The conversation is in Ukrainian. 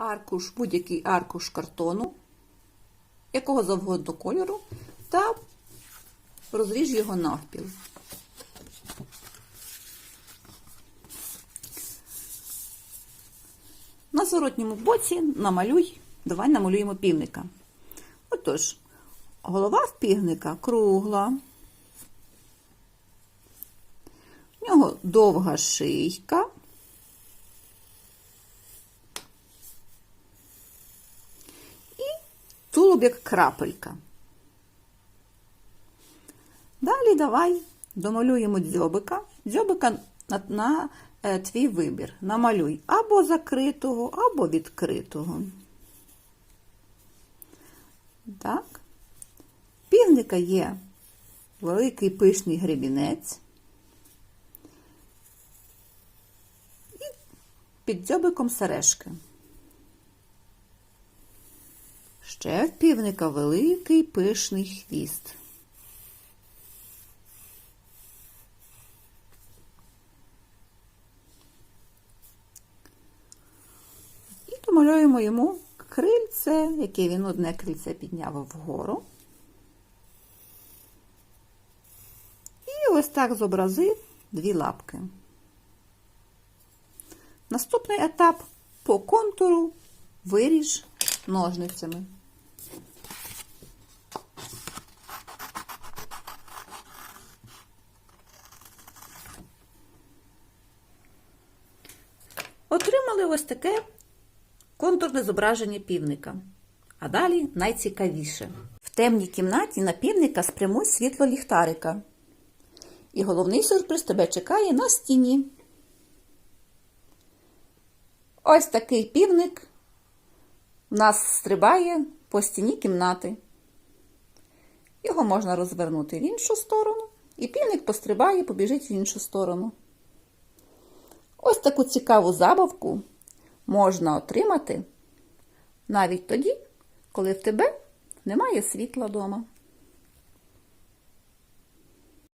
аркуш, будь-який аркуш картону, якого завгодно кольору, та розріж його навпіл. На зворотньому боці намалюй, давай намалюємо півника. Отож, голова в півника кругла. В нього довга шийка. І як крапелька. Далі давай домалюємо дзьобика. Дзьобика на, на е, твій вибір. Намалюй або закритого, або відкритого. Так. Півника є великий пишний гребінець. І під дзьобиком сережки. Ще в півника великий пишний хвіст. І домалюємо йому крильце, яке він одне крильце підняв вгору. І ось так зобразив дві лапки. Наступний етап по контуру виріж ножницями. Отримали ось таке контурне зображення півника. А далі найцікавіше. В темній кімнаті на півника спрямуй світло ліхтарика. І головний сюрприз тебе чекає на стіні. Ось такий півник в нас стрибає по стіні кімнати. Його можна розвернути в іншу сторону, і півник пострибає, побіжить в іншу сторону. Ось таку цікаву забавку можна отримати навіть тоді, коли в тебе немає світла вдома.